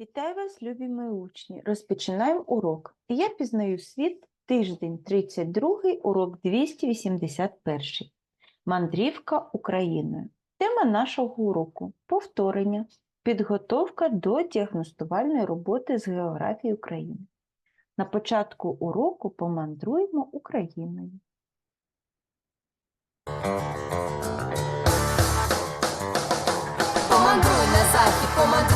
Вітаю вас, любі мої учні! Розпочинаємо урок. Я пізнаю світ, тиждень 32, урок 281. Мандрівка Україною. Тема нашого уроку повторення, підготовка до діагностувальної роботи з географії України. На початку уроку помандруємо Україною. Помандруй на захід, помандруй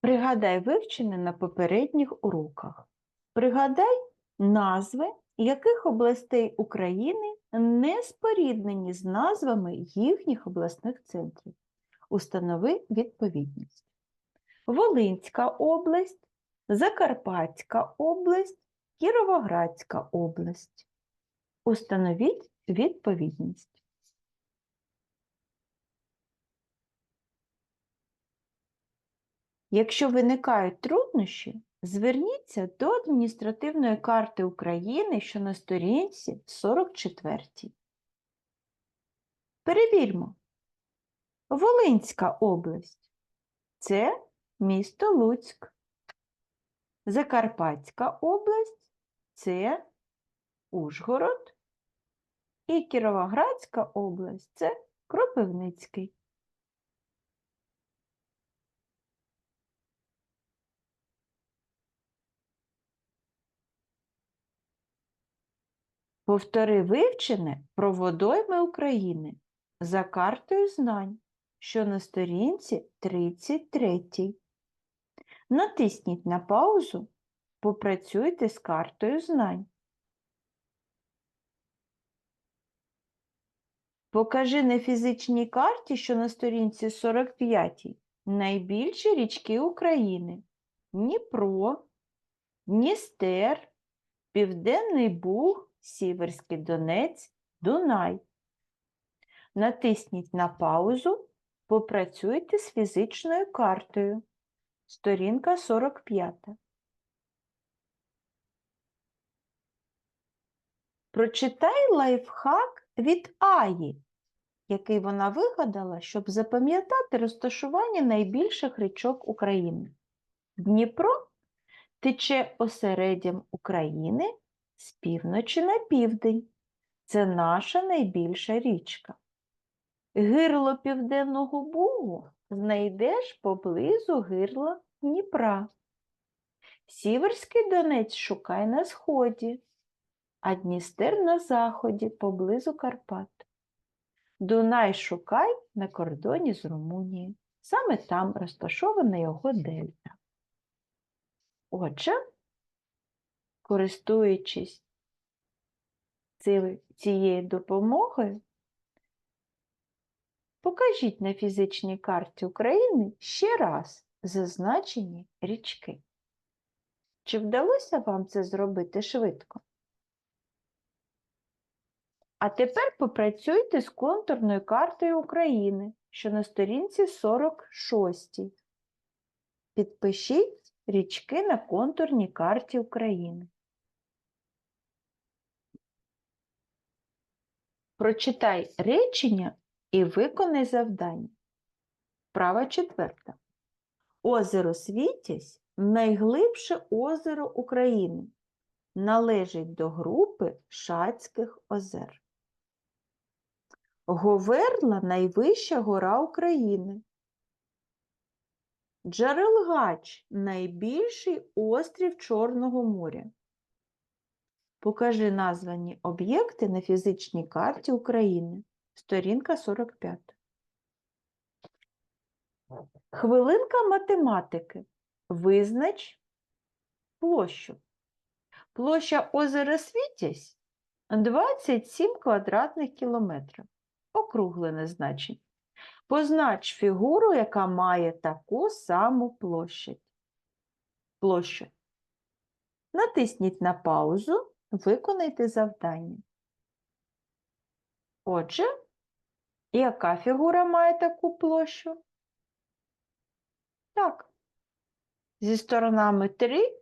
Пригадай вивчене на попередніх уроках. Пригадай назви, яких областей України не споріднені з назвами їхніх обласних центрів. Установи відповідність. Волинська область, Закарпатська область, Кіровоградська область. Установіть відповідність. Якщо виникають труднощі, зверніться до адміністративної карти України, що на сторінці 44. Перевірмо. Волинська область це місто Луцьк. Закарпатська область це Ужгород. І Кіровоградська область це Кропивницький. Повтори вивчене про водойми України за картою знань, що на сторінці 33. Натисніть на паузу, попрацюйте з картою знань. Покажи на фізичній карті, що на сторінці 45 найбільші річки України Дніпро, Дністер, Південний Буг, Сіверський Донець, Дунай. Натисніть на паузу, попрацюйте з фізичною картою. Сторінка 45. Прочитай лайфхак від Аї, який вона вигадала, щоб запам'ятати розташування найбільших річок України. Дніпро тече осереддям України з півночі на південь. Це наша найбільша річка. Гирло Південного Бугу знайдеш поблизу гирла Дніпра. Сіверський Донець шукай на сході, а Дністер на заході поблизу Карпат. Дунай шукай на кордоні з Румунією. Саме там розташована його дельта. Отже, користуючись цією допомогою, покажіть на фізичній карті України ще раз зазначені річки. Чи вдалося вам це зробити швидко? А тепер попрацюйте з контурною картою України, що на сторінці 46. Підпишіть річки на контурній карті України. Прочитай речення і виконай завдання. Права четверта. Озеро Світязь найглибше озеро України. Належить до групи Шацьких озер. Говерла найвища гора України. Джарелгач найбільший острів Чорного моря. Покажи названі об'єкти на фізичній карті України. Сторінка 45. Хвилинка математики. Визнач площу. Площа озера Світязь 27 квадратних кілометрів. Округлене значення. Познач фігуру, яка має таку саму площадь. площу. Натисніть на паузу, виконайте завдання. Отже, яка фігура має таку площу? Так. Зі сторонами 3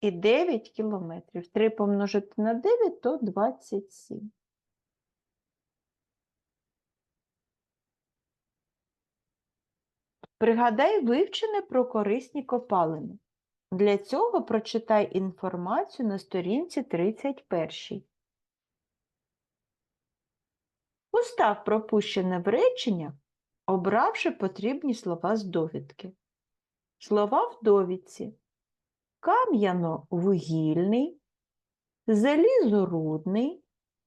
і 9 кілометрів. 3 помножити на 9 то 27. Пригадай вивчене про корисні копалини. Для цього прочитай інформацію на сторінці 31. Постав пропущене в речення, обравши потрібні слова з довідки. Слова в довідці кам'яно-вугільний, залізорудний,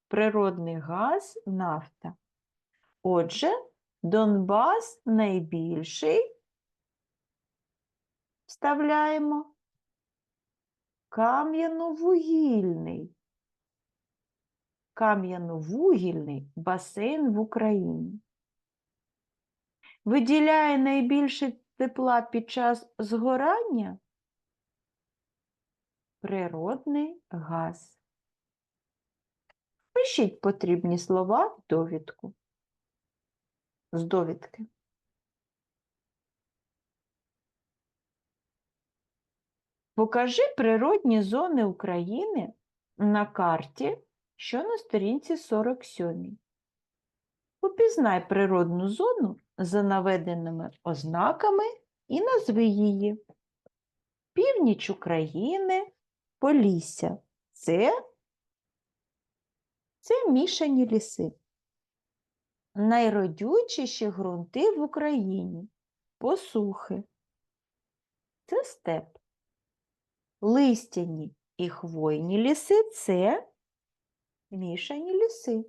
природний газ, нафта. Отже, Донбас найбільший. Вставляємо кам'яно-вугільний. Кам'яно-вугільний басейн в Україні. Виділяє найбільше тепла під час згорання природний газ. Пишіть потрібні слова в довідку. З довідки. Покажи природні зони України на карті, що на сторінці 47. Упізнай природну зону за наведеними ознаками і назви її. Північ України, Полісся. Це, це мішані ліси. Найродючіші ґрунти в Україні. Посухи. Це степ. Листяні і хвойні ліси це мішані ліси.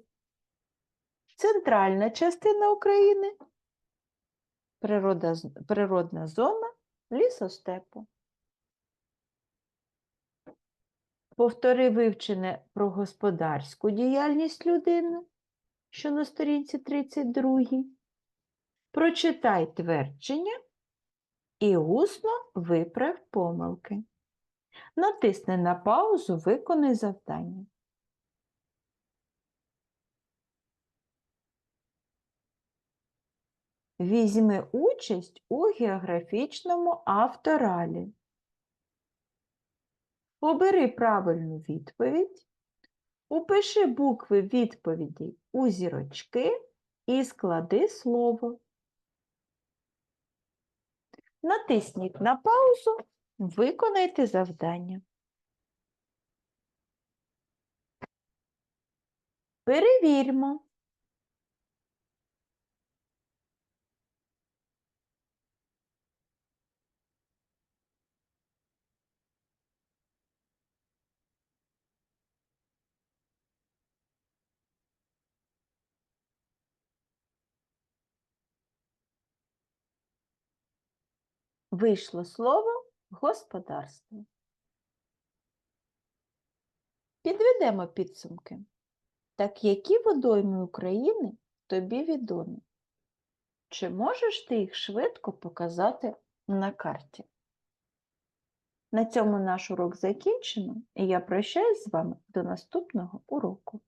Центральна частина України природа, природна зона лісостепу. Повтори вивчене про господарську діяльність людини, що на сторінці 32. Прочитай твердження і усно виправ помилки. Натисни на паузу, виконай завдання. Візьми участь у географічному авторалі. Обери правильну відповідь, упиши букви відповіді у зірочки і склади слово. Натисніть на паузу, виконайте завдання. Перевірмо. Вийшло слово господарство. Підведемо підсумки. Так які водойми України тобі відомі? Чи можеш ти їх швидко показати на карті? На цьому наш урок закінчено, і я прощаюсь з вами до наступного уроку.